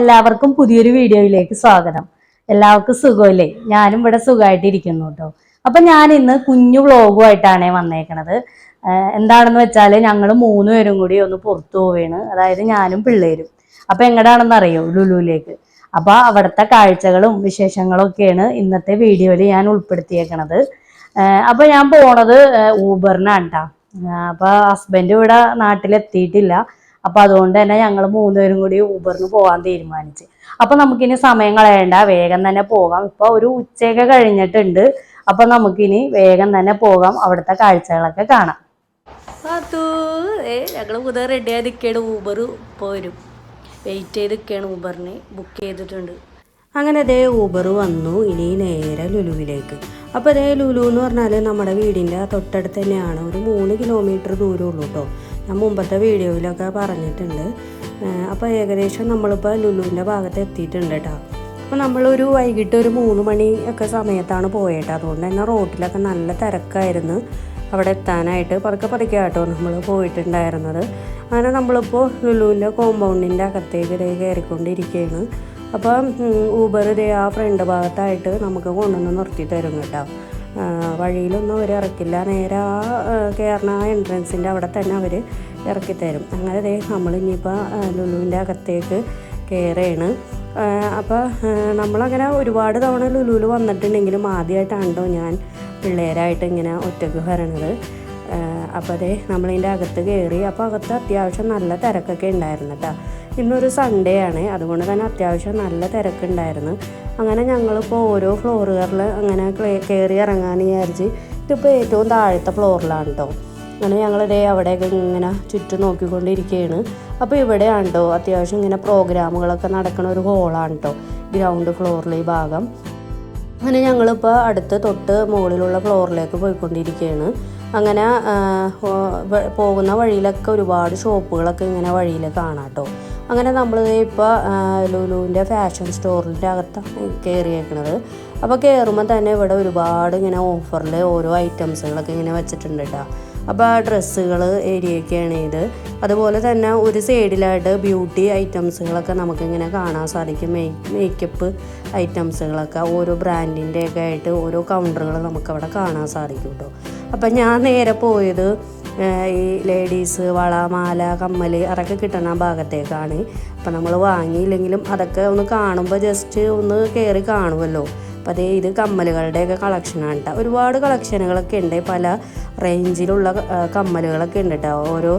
എല്ലാവർക്കും പുതിയൊരു വീഡിയോയിലേക്ക് സ്വാഗതം. എല്ലാവർക്കും സുഖമല്ലേ? ഞാനും ഇവിടെ സുഖമായിട്ടിരിക്കുന്നു കേട്ടോ. അപ്പൊ ഞാൻ ഇന്ന് കുഞ്ഞു വ്ളോഗുമായിട്ടാണ് വന്നേക്കണത്. എന്താണെന്ന് വെച്ചാൽ ഞങ്ങൾ മൂന്ന് പേരും കൂടി ഒന്ന് പുറത്തു പോവുകയാണ് അതായത് ഞാനും പിള്ളേരും. അപ്പൊ എങ്ങടാണെന്ന് അറിയോ ലുലുവിലേക്ക്? അപ്പൊ അവിടുത്തെ കാഴ്ചകളും വിശേഷങ്ങളും ഒക്കെയാണ് ഇന്നത്തെ വീഡിയോയിൽ ഞാൻ ഉൾപ്പെടുത്തിയേക്കണത്. അപ്പോൾ അപ്പൊ ഞാൻ പോണത് ഊബറിനാണ് കേട്ടോ അപ്പൊ ഹസ്ബൻഡ് ഇവിടെ നാട്ടിലെത്തിയിട്ടില്ല. അപ്പൊ അതുകൊണ്ട് തന്നെ ഞങ്ങൾ മൂന്നുപേരും കൂടി ഊബറിന് പോകാൻ തീരുമാനിച്ചു. അപ്പൊ നമുക്കിനി സമയം കളയണ്ട വേഗം തന്നെ പോകാം. ഇപ്പൊ ഒരു ഉച്ചയൊക്കെ കഴിഞ്ഞിട്ടുണ്ട്. അപ്പൊ നമുക്കിനി വേഗം തന്നെ പോകാം. അവിടുത്തെ കാഴ്ചകളൊക്കെ കാണാം. അതൂ ഏ ഞങ്ങൾ പുതിയ റെഡി ആയി നിൽക്കുകയാണ് ഊബർ പോരും വെയിറ്റ് ചെയ്ത് നിൽക്കുകയാണ് ഊബറിന് ബുക്ക് ചെയ്തിട്ടുണ്ട്. അങ്ങനെ അതേ ഊബർ വന്നു. ഇനി നേരെ ലുലുവിലേക്ക്. അപ്പോൾ അതേ ലുലു എന്ന് പറഞ്ഞാൽ നമ്മുടെ വീടിന്റെ തൊട്ടടുത്ത് തന്നെയാണ്. ഒരു മൂന്ന് കിലോമീറ്റർ ദൂരമുള്ളൂ കേട്ടോ ഞാൻ മുമ്പത്തെ വീഡിയോയിലൊക്കെ പറഞ്ഞിട്ടുണ്ട്. അപ്പോൾ ഏകദേശം നമ്മളിപ്പോൾ ലുലുവിന്റെ ഭാഗത്ത് എത്തിയിട്ടുണ്ട് കേട്ടോ അപ്പോൾ നമ്മളൊരു വൈകിട്ട് ഒരു മൂന്ന് മണി ഒക്കെ സമയത്താണ് പോയേട്ടോ. അതുകൊണ്ട് തന്നെ റോട്ടിലൊക്കെ നല്ല തിരക്കായിരുന്നു. അവിടെ എത്താനായിട്ട് പതുക്കെ പതുക്കെ കേട്ടോ നമ്മൾ പോയിട്ടുണ്ടായിരുന്നത്. അങ്ങനെ നമ്മളിപ്പോൾ ലുലുവിന്റെ കോമ്പൗണ്ടിന്റെ അകത്തേക്ക് ഇതേ കയറിക്കൊണ്ടിരിക്കുകയാണ് അപ്പം ഊബർ ഇതേ ആ ഫ്രണ്ട് ഭാഗത്തായിട്ട് നമുക്ക് കൊണ്ടുവന്ന് നിർത്തി തരും കേട്ടോ വഴിയിലൊന്നും അവർ ഇറക്കില്ല. നേരെ ആ കയറണ എൻട്രൻസിന്റെ അവിടെ തന്നെ അവർ ഇറക്കി തരും അങ്ങനെ ദേ നമ്മൾ ഇനിയിപ്പോൾ ലുലുവിന്റെ അകത്തേക്ക് കയറുകയാണ് അപ്പോൾ നമ്മളങ്ങനെ ഒരുപാട് തവണ ലുലുവിൽ വന്നിട്ടുണ്ടെങ്കിലും ആദ്യമായിട്ടാണല്ലോ ഞാൻ പിള്ളേരായിട്ട് ഇങ്ങനെ ഒറ്റയ്ക്ക് വരണത്. അപ്പോൾ അതെ നമ്മളിതിന്റെ അകത്ത് കയറി അപ്പോൾ അകത്ത് അത്യാവശ്യം നല്ല തിരക്കൊക്കെ ഉണ്ടായിരുന്നു കേട്ടോ ഇന്നൊരു സൺഡേ ആണ്. അതുകൊണ്ട് തന്നെ അത്യാവശ്യം നല്ല തിരക്കുണ്ടായിരുന്നു. അങ്ങനെ ഞങ്ങളിപ്പോൾ ഓരോ ഫ്ലോറുകളിൽ അങ്ങനെ കയറി ഇറങ്ങാൻ വിചാരിച്ച് ഇതിപ്പോൾ ഏറ്റവും താഴത്തെ ഫ്ലോറിലാണ് കേട്ടോ അങ്ങനെ ഞങ്ങളിതേ അവിടെയൊക്കെ ഇങ്ങനെ ചുറ്റും നോക്കിക്കൊണ്ടിരിക്കുകയാണ് അപ്പോൾ ഇവിടെയാണ് കേട്ടോ അത്യാവശ്യം ഇങ്ങനെ പ്രോഗ്രാമുകളൊക്കെ നടക്കുന്ന ഒരു ഹോളാണ് കേട്ടോ ഗ്രൗണ്ട് ഫ്ലോറിലെ ഈ ഭാഗം. അങ്ങനെ ഞങ്ങളിപ്പോൾ അടുത്ത് തൊട്ട് മുകളിലുള്ള ഫ്ലോറിലേക്ക് പോയിക്കൊണ്ടിരിക്കുകയാണ് അങ്ങനെ പോകുന്ന വഴിയിലൊക്കെ ഒരുപാട് ഷോപ്പുകളൊക്കെ ഇങ്ങനെ വഴിയിൽ കാണാം കേട്ടോ. അങ്ങനെ നമ്മൾ ഇപ്പോൾ ലുലുവിന്റെ ഫാഷൻ സ്റ്റോറിന്റെ അകത്താണ് കയറിയേക്കണത് അപ്പോൾ കയറുമ്പോൾ തന്നെ ഇവിടെ ഒരുപാട് ഇങ്ങനെ ഓഫറിൽ ഓരോ ഐറ്റംസുകളൊക്കെ ഇങ്ങനെ വെച്ചിട്ടുണ്ട് കേട്ടോ. അപ്പോൾ ആ ഡ്രസ്സുകൾ ഏരിയയൊക്കെയാണ് ഇത്. അതുപോലെ തന്നെ ഒരു സൈഡിലായിട്ട് ബ്യൂട്ടി ഐറ്റംസുകളൊക്കെ നമുക്കിങ്ങനെ കാണാൻ സാധിക്കും. മേക്ക് മേക്കപ്പ് ഐറ്റംസുകളൊക്കെ ഓരോ ബ്രാൻഡിന്റെയൊക്കെ ആയിട്ട് ഓരോ കൗണ്ടറുകൾ നമുക്കവിടെ കാണാൻ സാധിക്കും കേട്ടോ. അപ്പം ഞാൻ നേരെ പോയത് ഈ ലേഡീസ് വള മാല കമ്മൽ അതൊക്കെ കിട്ടുന്ന ഭാഗത്തേക്കാണ്. അപ്പം നമ്മൾ വാങ്ങിയില്ലെങ്കിലും അതൊക്കെ ഒന്ന് കാണുമ്പോൾ ജസ്റ്റ് ഒന്ന് കയറി കാണുമല്ലോ അപ്പോൾ അതേ ഇത് കമ്മലുകളുടെയൊക്കെ കളക്ഷനാണ് കേട്ടോ ഒരുപാട് കളക്ഷനുകളൊക്കെ ഉണ്ട്. പല റേഞ്ചിലുള്ള കമ്മലുകളൊക്കെ ഉണ്ട് കേട്ടോ ഓരോ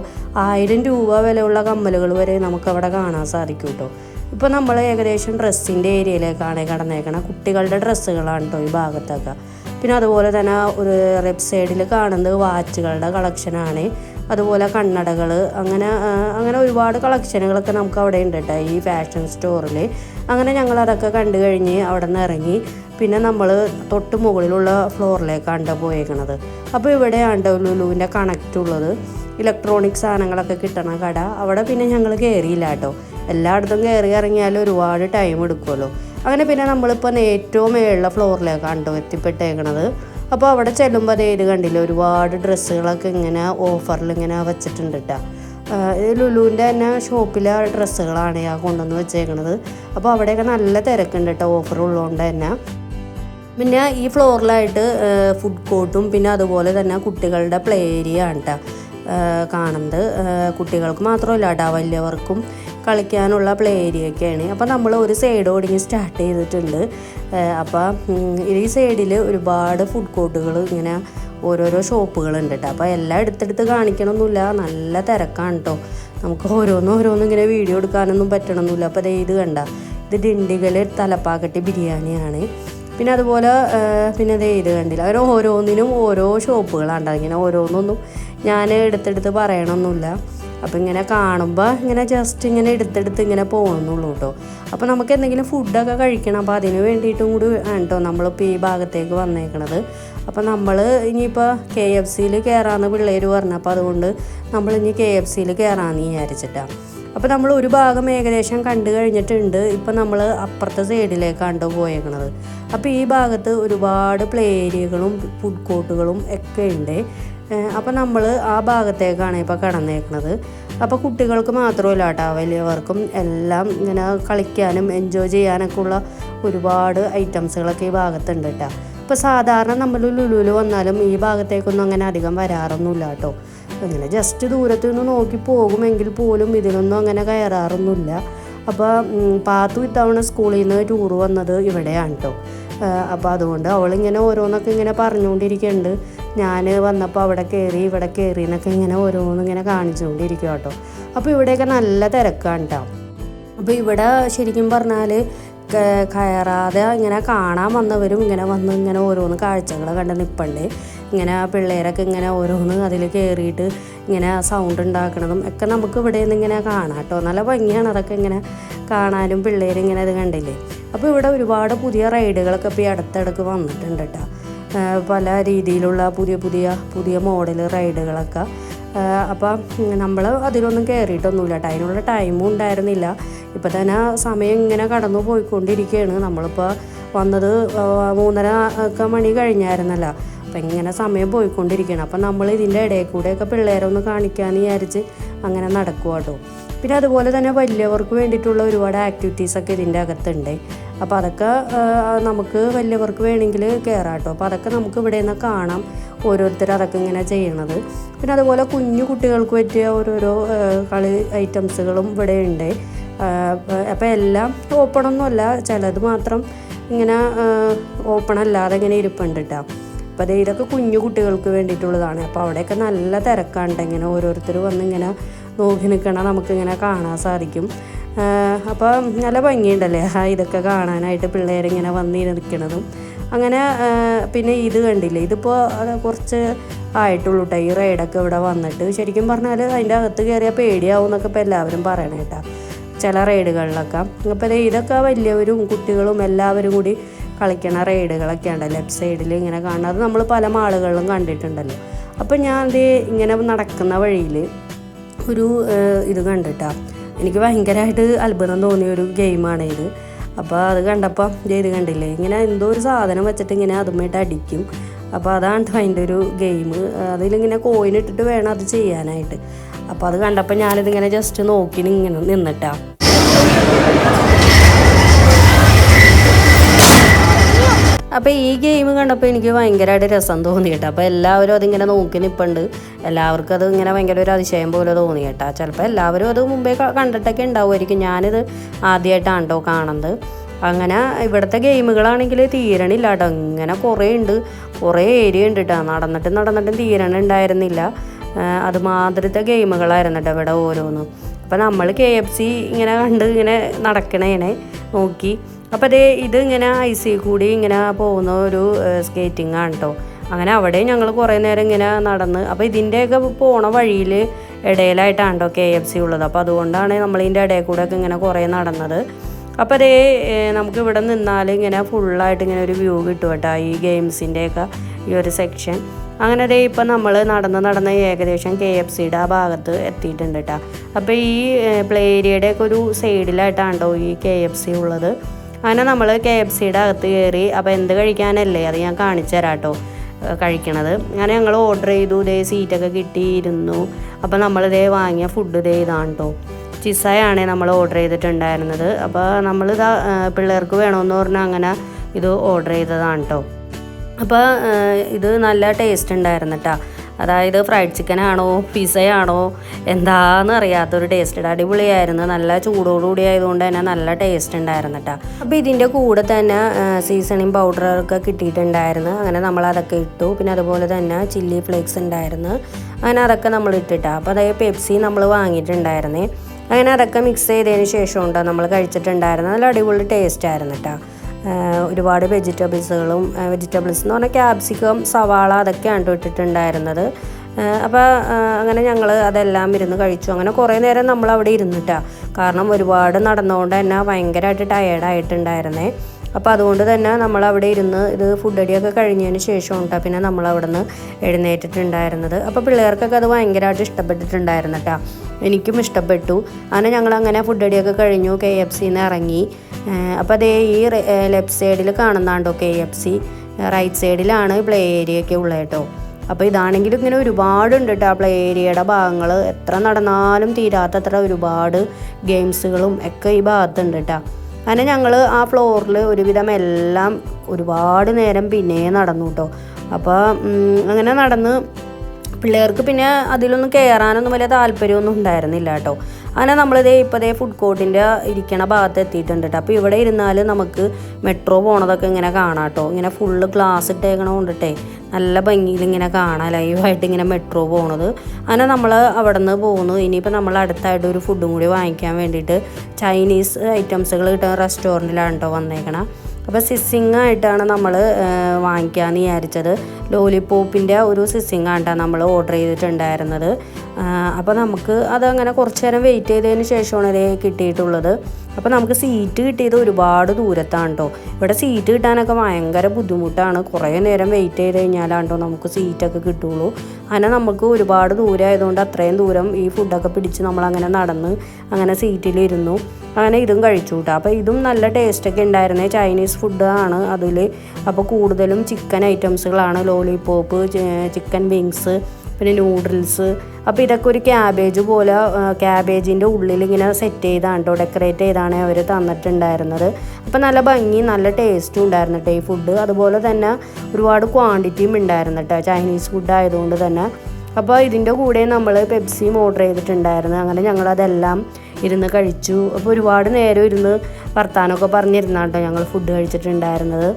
ആയിരം രൂപ വിലയുള്ള കമ്മലുകൾ വരെ നമുക്കവിടെ കാണാൻ സാധിക്കും കേട്ടോ ഇപ്പോൾ നമ്മൾ ഏകദേശം ഡ്രസ്സിന്റെ ഏരിയയിലേക്കാണ് കടന്നേക്കണം. കുട്ടികളുടെ ഡ്രസ്സുകളാണ് കേട്ടോ ഈ ഭാഗത്തൊക്കെ. പിന്നെ അതുപോലെ തന്നെ ഒരു ലെഫ്റ്റ് സൈഡിൽ കാണുന്നത് വാച്ചുകളുടെ കളക്ഷനാണ് അതുപോലെ കണ്ണടകൾ അങ്ങനെ അങ്ങനെ ഒരുപാട് കളക്ഷനുകളൊക്കെ നമുക്ക് അവിടെ ഉണ്ട് കേട്ടോ ഈ ഫാഷൻ സ്റ്റോറിൽ അങ്ങനെ ഞങ്ങൾ അതൊക്കെ കണ്ടു കഴിഞ്ഞ് അവിടെ നിന്ന് ഇറങ്ങി. പിന്നെ നമ്മൾ തൊട്ട് മുകളിലുള്ള ഫ്ലോറിലേക്കാണ് പോയേക്കണത്. അപ്പോൾ ഇവിടെയാണ് ലുലുവിന്റെ കണക്റ്റ് ഉള്ളത്. ഇലക്ട്രോണിക് സാധനങ്ങളൊക്കെ കിട്ടണ കട. അവിടെ പിന്നെ ഞങ്ങൾ കയറിയില്ല കേട്ടോ എല്ലായിടത്തും കയറി ഇറങ്ങിയാൽ ഒരുപാട് ടൈം എടുക്കുമല്ലോ അങ്ങനെ പിന്നെ നമ്മളിപ്പോൾ ഏറ്റവും മേളിലെ ഫ്ലോറിലേക്കാണ് കണ്ടു എത്തിപ്പെട്ടേക്കണത്. അപ്പോൾ അവിടെ ചെല്ലുമ്പോൾ അതേ ഇത് കണ്ടില്ല ഒരുപാട് ഡ്രസ്സുകളൊക്കെ ഇങ്ങനെ ഓഫറിൽ ഇങ്ങനെ വെച്ചിട്ടുണ്ട് കേട്ടോ ലുലുവിന്റെ തന്നെ ഷോപ്പിലെ ഡ്രസ്സുകളാണ് ഞാൻ കൊണ്ടുവന്ന് വെച്ചേക്കണത്. അപ്പോൾ അവിടെയൊക്കെ നല്ല തിരക്കുണ്ട് കേട്ടോ ഓഫർ ഉള്ളതുകൊണ്ട് തന്നെ. പിന്നെ ഈ ഫ്ലോറിലായിട്ട് ഫുഡ് കോർട്ടും പിന്നെ അതുപോലെ തന്നെ കുട്ടികളുടെ പ്ലേ ഏരിയ ആണ് കേട്ടോ കാണുന്നത്. കുട്ടികൾക്ക് മാത്രമല്ല കേട്ടോ വലിയവർക്കും കളിക്കാനുള്ള പ്ലേ ഏരിയ ഒക്കെയാണ്. അപ്പോൾ നമ്മൾ ഒരു സൈഡ് ഓടിങ്ങി സ്റ്റാർട്ട് ചെയ്തിട്ടുണ്ട്. അപ്പോൾ ഈ സൈഡിൽ ഒരുപാട് ഫുഡ് കോർട്ടുകൾ ഇങ്ങനെ ഓരോരോ ഷോപ്പുകൾ ഉണ്ട് കേട്ടോ അപ്പോൾ എല്ലാം എടുത്തെടുത്ത് കാണിക്കണമൊന്നുമില്ല നല്ല തിരക്കാണ് കേട്ടോ നമുക്ക് ഓരോന്നും ഓരോന്നും ഇങ്ങനെ വീഡിയോ എടുക്കാനൊന്നും പറ്റണമെന്നില്ല അപ്പോൾ ദേ ഇത് കണ്ട. ഇത് ഡിണ്ടിഗൽ തലപ്പാക്കട്ടി ബിരിയാണിയാണ്. പിന്നെ അതുപോലെ പിന്നെ ദേ ഇത് കണ്ടില്ല. അങ്ങനെ ഓരോന്നിനും ഓരോ ഷോപ്പുകളാണ് ഇങ്ങനെ ഓരോന്നൊന്നും ഞാൻ എടുത്തെടുത്ത് പറയണമൊന്നുമില്ല അപ്പോൾ ഇങ്ങനെ കാണുമ്പോൾ ഇങ്ങനെ ജസ്റ്റ് ഇങ്ങനെ എടുത്തെടുത്ത് ഇങ്ങനെ പോകുന്നുള്ളൂ കേട്ടോ അപ്പോൾ നമുക്ക് എന്തെങ്കിലും ഫുഡൊക്കെ കഴിക്കണം. അപ്പോൾ അതിന് വേണ്ടിയിട്ടും കൂടി കേട്ടോ നമ്മളിപ്പോൾ ഈ ഭാഗത്തേക്ക് വന്നേക്കണത്. അപ്പോൾ നമ്മൾ ഇനിയിപ്പോൾ കെ എഫ് സിയിൽ കയറാമെന്ന് പിള്ളേർ പറഞ്ഞപ്പോൾ അതുകൊണ്ട് നമ്മൾ ഇനി കെ എഫ് സിയിൽ കയറാമെന്ന് വിചാരിച്ചിട്ടാണ് അപ്പോൾ നമ്മൾ ഒരു ഭാഗം ഏകദേശം കണ്ടു കഴിഞ്ഞിട്ടുണ്ട്. ഇപ്പം നമ്മൾ അപ്പുറത്തെ സൈഡിലേക്കാണ് പോയേക്കണത്. അപ്പോൾ ഈ ഭാഗത്ത് ഒരുപാട് പ്ലേ ഏരിയകളും ഫുഡ് കോർട്ടുകളും ഒക്കെ ഉണ്ട്. അപ്പോൾ നമ്മൾ ആ ഭാഗത്തേക്കാണ് ഇപ്പോൾ കടന്നേക്കുന്നത് അപ്പോൾ കുട്ടികൾക്ക് മാത്രമല്ല കേട്ടോ വലിയവർക്കും എല്ലാം ഇങ്ങനെ കളിക്കാനും എൻജോയ് ചെയ്യാനൊക്കെ ഉള്ള ഒരുപാട് ഐറ്റംസുകളൊക്കെ ഈ ഭാഗത്തുണ്ട് കേട്ടോ ഇപ്പോൾ സാധാരണ നമ്മൾ ലുലുവിൽ വന്നാലും ഈ ഭാഗത്തേക്കൊന്നും അങ്ങനെ അധികം വരാറൊന്നുമില്ല കേട്ടോ ഇങ്ങനെ ജസ്റ്റ് ദൂരത്തു നിന്ന് നോക്കി പോകുമെങ്കിൽ പോലും ഇതിനൊന്നും അങ്ങനെ കയറാറൊന്നുമില്ല. അപ്പോൾ പാത്തു ഇത്തവണ സ്കൂളിൽ നിന്ന് ടൂർ വന്നത് ഇവിടെയാണ് കേട്ടോ അപ്പോൾ അതുകൊണ്ട് അവളിങ്ങനെ ഓരോന്നൊക്കെ ഇങ്ങനെ പറഞ്ഞുകൊണ്ടിരിക്കുന്നുണ്ട് ഞാൻ വന്നപ്പോൾ അവിടെ കയറി ഇവിടെ കയറി എന്നൊക്കെ ഇങ്ങനെ ഓരോന്നിങ്ങനെ കാണിച്ചുകൊണ്ടിരിക്കും കേട്ടോ. അപ്പോൾ ഇവിടെയൊക്കെ നല്ല തിരക്കാണ് കേട്ടോ അപ്പോൾ ഇവിടെ ശരിക്കും പറഞ്ഞാൽ കയറാതെ ഇങ്ങനെ കാണാൻ വന്നവരും ഇങ്ങനെ വന്ന് ഇങ്ങനെ ഓരോന്ന് കാഴ്ചകൾ കണ്ട് നിൽപ്പുണ്ട് ഇങ്ങനെ പിള്ളേരൊക്കെ ഇങ്ങനെ ഓരോന്ന് അതിൽ കയറിയിട്ട് ഇങ്ങനെ സൗണ്ട് ഉണ്ടാക്കണതും ഒക്കെ നമുക്ക് ഇവിടെ നിന്ന് ഇങ്ങനെ കാണാം കേട്ടോ നല്ല ഭംഗിയാണ് അതൊക്കെ ഇങ്ങനെ കാണാനും പിള്ളേരിങ്ങനെ അത് കണ്ടില്ലേ. അപ്പോൾ ഇവിടെ ഒരുപാട് പുതിയ റൈഡുകളൊക്കെ ഇപ്പോൾ ഈ അടുത്തിടക്ക് വന്നിട്ടുണ്ട് കേട്ടോ പല രീതിയിലുള്ള പുതിയ പുതിയ പുതിയ മോഡൽ റൈഡുകളൊക്കെ അപ്പം നമ്മൾ അതിലൊന്നും കയറിയിട്ടൊന്നുമില്ല അതിനുള്ള ടൈമും ഉണ്ടായിരുന്നില്ല. ഇപ്പം തന്നെ സമയം ഇങ്ങനെ കടന്നു പോയിക്കൊണ്ടിരിക്കുകയാണ് നമ്മളിപ്പോൾ വന്നത് മൂന്നര ഒക്കെ മണി കഴിഞ്ഞായിരുന്നല്ലോ. അപ്പം ഇങ്ങനെ സമയം പോയിക്കൊണ്ടിരിക്കുകയാണ് അപ്പം നമ്മൾ ഇതിന്റെ ഇടയിൽ കൂടെയൊക്കെ പിള്ളേരെ ഒന്ന് കാണിക്കാമെന്ന് വിചാരിച്ച് അങ്ങനെ നടക്കുക കേട്ടോ പിന്നെ അതുപോലെ തന്നെ വലിയവർക്ക് വേണ്ടിയിട്ടുള്ള ഒരുപാട് ആക്ടിവിറ്റീസൊക്കെ ഇതിന്റെ അകത്തുണ്ട്. അപ്പോൾ അതൊക്കെ നമുക്ക് വലിയവർക്ക് വേണമെങ്കിൽ കയറാം കേട്ടോ. അപ്പോൾ അതൊക്കെ നമുക്ക് ഇവിടെ നിന്ന് കാണാം. ഓരോരുത്തർ അതൊക്കെ ഇങ്ങനെ ചെയ്യണത്. പിന്നെ അതുപോലെ കുഞ്ഞു കുട്ടികൾക്ക് പറ്റിയ ഓരോരോ കളി ഐറ്റംസുകളും ഇവിടെ ഉണ്ട്. അപ്പോൾ എല്ലാം ഓപ്പൺ ഒന്നുമല്ല ചിലത് മാത്രം ഇങ്ങനെ ഓപ്പൺ അല്ലാതെ ഇങ്ങനെ ഇരിപ്പുണ്ട് കേട്ടോ. അപ്പോൾ അതേ ഇതൊക്കെ കുഞ്ഞു കുട്ടികൾക്ക് വേണ്ടിയിട്ടുള്ളതാണ്. അപ്പോൾ അവിടെയൊക്കെ നല്ല തിരക്കാണ്ട് ഇങ്ങനെ ഓരോരുത്തർ വന്ന് ഇങ്ങനെ നോക്കി നിൽക്കണ നമുക്കിങ്ങനെ കാണാൻ സാധിക്കും. അപ്പോൾ നല്ല ഭംഗിയുണ്ടല്ലേ? ഇതൊക്കെ കാണാനായിട്ട് പിള്ളേരിങ്ങനെ വന്നിരിക്കണതും. അങ്ങനെ പിന്നെ ഇത് കണ്ടില്ലേ? ഇതിപ്പോൾ കുറച്ച് ആയിട്ടുള്ളൂ കേട്ടോ ഈ റൈഡൊക്കെ ഇവിടെ വന്നിട്ട് ശരിക്കും പറഞ്ഞാൽ അതിന്റെ അകത്ത് കയറിയാൽ പേടിയാവും എന്നൊക്കെ ഇപ്പോൾ എല്ലാവരും പറയണ കേട്ടോ. ചില റൈഡുകളിലൊക്കെ. അപ്പോൾ ഇതൊക്കെ വലിയവരും കുട്ടികളും എല്ലാവരും കൂടി കളിക്കണ റൈഡുകളൊക്കെ ഉണ്ട് ലെഫ്റ്റ് സൈഡിൽ ഇങ്ങനെ കാണുന്നത്. നമ്മൾ പല മാളുകളിലും കണ്ടിട്ടുണ്ടല്ലോ. അപ്പോൾ ഞാൻ ഇത് ഇങ്ങനെ നടക്കുന്ന വഴിയിൽ ഏഹ്, ഇത് കണ്ടിട്ടാ. എനിക്ക് ഭയങ്കരമായിട്ട് അത്ഭുതം തോന്നിയ ഒരു ഗെയിമാണ് ഇത്. അപ്പോൾ അത് കണ്ടപ്പോൾ ഇത് കണ്ടില്ലേ? ഇങ്ങനെ എന്തോ ഒരു സാധനം വെച്ചിട്ട് ഇങ്ങനെ അതുമായിട്ട് അടിക്കും. അപ്പോൾ അതാണ് അതിന്റെ ഒരു ഗെയിം. അതിലിങ്ങനെ കോയിൻ ഇട്ടിട്ട് വേണം അത് ചെയ്യാനായിട്ട്. അപ്പോൾ അത് കണ്ടപ്പോൾ ഞാനിതിങ്ങനെ ജസ്റ്റ് നോക്കി ഇങ്ങനെ നിന്നിട്ടാ. അപ്പോൾ ഈ ഗെയിം കണ്ടപ്പോൾ എനിക്ക് ഭയങ്കരമായിട്ട് രസം തോന്നി കേട്ടോ. അപ്പോൾ എല്ലാവരും അതിങ്ങനെ നോക്കി നിൽപ്പുണ്ട് എല്ലാവർക്കും അത് ഇങ്ങനെ ഭയങ്കര ഒരു അതിശയം പോലെ തോന്നി കേട്ടോ. ചിലപ്പോൾ എല്ലാവരും അത് മുമ്പേ കണ്ടിട്ടൊക്കെ ഉണ്ടാവുമായിരിക്കും. ഞാനിത് ആദ്യമായിട്ടാണ് കേട്ടോ കാണുന്നത്. അങ്ങനെ ഇവിടുത്തെ ഗെയിമുകളാണെങ്കിൽ തീരണില്ല കേട്ടോ. ഇങ്ങനെ കുറേ ഉണ്ട്. കുറേ ഏരിയ ഉണ്ട് കേട്ടോ. നടന്നിട്ടും നടന്നിട്ടും തീരണുണ്ടായിരുന്നില്ല അതുമാതിരത്തെ ഗെയിമുകളായിരുന്നു കേട്ടോ ഇവിടെ ഓരോന്നും. അപ്പോൾ നമ്മൾ കെ എഫ് സി ഇങ്ങനെ കണ്ട് ഇങ്ങനെ നടക്കണേനെ നോക്കി. അപ്പോൾ അതേ ഇത് ഇങ്ങനെ ഐസിൽ കൂടി ഇങ്ങനെ പോകുന്ന ഒരു സ്കേറ്റിംഗ് ആണ് കേട്ടോ അങ്ങനെ അവിടെ ഞങ്ങൾ കുറേ നേരം ഇങ്ങനെ നടന്ന് അപ്പോൾ ഇതിന്റെയൊക്കെ പോണ വഴിയിൽ ഇടയിലായിട്ടാണ് കേട്ടോ കെ എഫ് സി ഉള്ളത്. അപ്പോൾ അതുകൊണ്ടാണ് നമ്മൾ ഇതിന്റെ ഇടയിൽ കൂടെ ഒക്കെ ഇങ്ങനെ കുറേ നടന്നത്. അപ്പോൾ അതേ നമുക്ക് ഇവിടെ നിന്നാൽ ഇങ്ങനെ ഫുള്ളായിട്ട് ഇങ്ങനെ ഒരു വ്യൂ കിട്ടും കേട്ടോ ഈ ഗെയിംസിന്റെയൊക്കെ ഈ ഒരു സെക്ഷൻ അങ്ങനെ അതേ ഇപ്പം നമ്മൾ നടന്ന് നടന്ന് ഏകദേശം കെ എഫ് സിയുടെ ആ ഭാഗത്ത് എത്തിയിട്ടുണ്ട് കേട്ടോ അപ്പോൾ ഈ പ്ലേ ഏരിയയുടെ ഒക്കെ ഒരു സൈഡിലായിട്ടാണ് കേട്ടോ ഈ കെ എഫ് സി ഉള്ളത്. അങ്ങനെ നമ്മൾ കെ എഫ് സിയുടെ അകത്ത് കയറി അപ്പോൾ എന്ത് കഴിക്കാനല്ലേ? അത് ഞാൻ കാണിച്ചു തരാം കേട്ടോ കഴിക്കണത്. അങ്ങനെ ഞങ്ങൾ ഓർഡർ ചെയ്തു. ഇതേ സീറ്റൊക്കെ കിട്ടിയിരുന്നു. അപ്പോൾ നമ്മളിതേ വാങ്ങിയ ഫുഡ് ഇതേ ഇതാണ് കേട്ടോ ചിസായാണ് നമ്മൾ ഓർഡർ ചെയ്തിട്ടുണ്ടായിരുന്നത്. അപ്പോൾ നമ്മളിതാ പിള്ളേർക്ക് വേണമെന്ന് പറഞ്ഞാൽ അങ്ങനെ ഇത് ഓർഡർ ചെയ്തതാണ് കേട്ടോ അപ്പോൾ ഇത് നല്ല ടേസ്റ്റ് ഉണ്ടായിരുന്നു കേട്ടോ അതായത് ഫ്രൈഡ് ചിക്കൻ ആണോ പിസയാണോ എന്താന്ന് അറിയാത്തൊരു ടേസ്റ്റ് അടിപൊളിയായിരുന്നു. നല്ല ചൂടോടുകൂടി ആയതുകൊണ്ട് തന്നെ നല്ല ടേസ്റ്റ് ഉണ്ടായിരുന്നു കേട്ടോ അപ്പോൾ ഇതിന്റെ കൂടെ തന്നെ സീസണിങ് പൗഡറൊക്കെ കിട്ടിയിട്ടുണ്ടായിരുന്നു. അങ്ങനെ നമ്മൾ അതൊക്കെ ഇട്ടു. പിന്നെ അതുപോലെ തന്നെ ചില്ലി ഫ്ലേക്സ് ഉണ്ടായിരുന്നു. അങ്ങനെ അതൊക്കെ നമ്മൾ ഇട്ടിട്ടാ. അപ്പോൾ അതായത് പെപ്സി നമ്മൾ വാങ്ങിയിട്ടുണ്ടായിരുന്നേ. അങ്ങനെ അതൊക്കെ മിക്സ് ചെയ്തതിന് ശേഷം ഉണ്ടോ നമ്മൾ കഴിച്ചിട്ടുണ്ടായിരുന്നു നല്ല അടിപൊളി ടേസ്റ്റ് ആയിരുന്നു കേട്ടോ ഒരുപാട് വെജിറ്റബിൾസുകളും വെജിറ്റബിൾസ് എന്ന് പറഞ്ഞാൽ ക്യാപ്സിക്കം സവാള അതൊക്കെയാണ് ട്ടോ ഇട്ടിട്ടുണ്ടായിരുന്നത്. അപ്പോൾ അങ്ങനെ ഞങ്ങൾ അതെല്ലാം ഇരുന്ന് കഴിച്ചു. അങ്ങനെ കുറേ നേരം നമ്മൾ അവിടെ ഇരുന്നിട്ടാണ് കാരണം ഒരുപാട് നടന്നുകൊണ്ട് തന്നെ ഭയങ്കരമായിട്ട് ടയേർഡായിട്ടുണ്ടായിരുന്നേ അപ്പോൾ അതുകൊണ്ട് തന്നെ നമ്മൾ അവിടെ ഇരുന്ന് ഇത് ഫുഡ് അടിയൊക്കെ കഴിഞ്ഞതിന് ശേഷം കേട്ടോ പിന്നെ നമ്മൾ അവിടെ നിന്ന് എഴുന്നേറ്റിട്ടുണ്ടായിരുന്നത്. അപ്പോൾ പിള്ളേർക്കൊക്കെ അത് ഭയങ്കരമായിട്ട് ഇഷ്ടപ്പെട്ടിട്ടുണ്ടായിരുന്നു കേട്ടോ എനിക്കും ഇഷ്ടപ്പെട്ടു. അങ്ങനെ ഞങ്ങൾ അങ്ങനെ ഫുഡ് അടിയൊക്കെ കഴിഞ്ഞു കെ എഫ് സിന്ന് ഇറങ്ങി. അപ്പോൾ അതേ ഈ ലെഫ്റ്റ് സൈഡിൽ കാണുന്നതാണ്ടോ കെ എഫ് സി? റൈറ്റ് സൈഡിലാണ് പ്ലേ ഏരിയ ഒക്കെ ഉള്ളത് കേട്ടോ അപ്പോൾ ഇതാണെങ്കിലും ഇങ്ങനെ ഒരുപാടുണ്ട് കേട്ടോ ആ പ്ലേ ഏരിയയുടെ ഭാഗങ്ങൾ എത്ര നടന്നാലും തീരാത്തത്ര ഒരുപാട് ഗെയിംസുകളും ഒക്കെ ഈ ഭാഗത്തുണ്ട് കേട്ടോ അങ്ങനെ ഞങ്ങൾ ആ ഫ്ലോറിൽ ഒരുവിധം എല്ലാം ഒരുപാട് നേരം പിന്നെ നടന്നു കേട്ടോ അപ്പോൾ അങ്ങനെ നടന്ന് പിള്ളേർക്ക് പിന്നെ അതിലൊന്നും കയറാനൊന്നും വലിയ താല്പര്യമൊന്നും ഉണ്ടായിരുന്നില്ല കേട്ടോ അങ്ങനെ നമ്മളിതേ ഇപ്പോൾ ദേ ഫുഡ് കോർട്ടിന്റെ ഇരിക്കണ ഭാഗത്ത് എത്തിയിട്ടുണ്ട് കേട്ടോ അപ്പോൾ ഇവിടെ ഇരുന്നാൽ നമുക്ക് മെട്രോ പോണതൊക്കെ ഇങ്ങനെ കാണാം കേട്ടോ ഇങ്ങനെ ഫുള്ള് ഗ്ലാസ് ഇട്ടേക്കണ കൊണ്ടിട്ടേ നല്ല ഭംഗിയിൽ ഇങ്ങനെ കാണാം ലൈവായിട്ട് ഇങ്ങനെ മെട്രോ പോണത്. അങ്ങനെ നമ്മൾ അവിടെ നിന്ന് പോകുന്നു ഇനിയിപ്പോൾ നമ്മൾ അടുത്തായിട്ട് ഒരു ഫുഡും കൂടി വാങ്ങിക്കാൻ വേണ്ടിയിട്ട് ചൈനീസ് ഐറ്റംസുകൾ കിട്ടുന്ന റെസ്റ്റോറന്റിലാണ് കേട്ടോ വന്നേക്കണം. അപ്പോൾ സിസ്സിങ് ആയിട്ടാണ് നമ്മൾ വാങ്ങിക്കാമെന്ന് വിചാരിച്ചത്. ലോലിപോപ്പിന്റെ ഒരു സിസ്സിങ് ആണ്ടാണ് നമ്മൾ ഓർഡർ ചെയ്തിട്ടുണ്ടായിരുന്നത് അപ്പോൾ നമുക്ക് അതങ്ങനെ കുറച്ച് നേരം വെയിറ്റ് ചെയ്തതിന് ശേഷമാണ് ഇത് കിട്ടിയിട്ടുള്ളത്. അപ്പോൾ നമുക്ക് സീറ്റ് കിട്ടിയത് ഒരുപാട് ദൂരത്താണ് കേട്ടോ ഇവിടെ സീറ്റ് കിട്ടാനൊക്കെ ഭയങ്കര ബുദ്ധിമുട്ടാണ്. കുറേ നേരം വെയിറ്റ് ചെയ്ത് കഴിഞ്ഞാലാണ് കേട്ടോ നമുക്ക് സീറ്റൊക്കെ കിട്ടുള്ളൂ. അങ്ങനെ നമുക്ക് ഒരുപാട് ദൂരം ആയതുകൊണ്ട് അത്രയും ദൂരം ഈ ഫുഡൊക്കെ പിടിച്ച് നമ്മളങ്ങനെ നടന്ന് അങ്ങനെ സീറ്റിലിരുന്നു അങ്ങനെ ഇതും കഴിച്ചു കേട്ടോ അപ്പോൾ ഇതും നല്ല ടേസ്റ്റൊക്കെ ഉണ്ടായിരുന്നേ. ചൈനീസ് ഫുഡാണ് അതിൽ അപ്പോൾ കൂടുതലും ചിക്കൻ ഐറ്റംസുകളാണ് ലോലിപോപ്പ് ചിക്കൻ വിങ്സ് പിന്നെ നൂഡിൽസ് അപ്പോൾ ഇതൊക്കെ ഒരു ക്യാബേജ് പോലെ ക്യാബേജിന്റെ ഉള്ളിൽ ഇങ്ങനെ സെറ്റ് ചെയ്താണ് കേട്ടോ ഡെക്കറേറ്റ് ചെയ്താണ് അവർ തന്നിട്ടുണ്ടായിരുന്നത്. അപ്പോൾ നല്ല ഭംഗി നല്ല ടേസ്റ്റും ഉണ്ടായിരുന്നു കേട്ടോ ഈ ഫുഡ് അതുപോലെ തന്നെ ഒരുപാട് ക്വാണ്ടിറ്റിയും ഉണ്ടായിരുന്നു കേട്ടോ ചൈനീസ് ഫുഡ് ആയതുകൊണ്ട് തന്നെ. അപ്പോൾ ഇതിന്റെ കൂടെ നമ്മൾ പെപ്സിയും ഓർഡർ ചെയ്തിട്ടുണ്ടായിരുന്നു. അങ്ങനെ ഞങ്ങളതെല്ലാം ഇരുന്ന് കഴിച്ചു. അപ്പോൾ ഒരുപാട് നേരം ഇരുന്ന് വർത്താനമൊക്കെ പറഞ്ഞിരുന്നാട്ടോ ഞങ്ങൾ ഫുഡ് കഴിച്ചിട്ടുണ്ടായിരുന്നത്.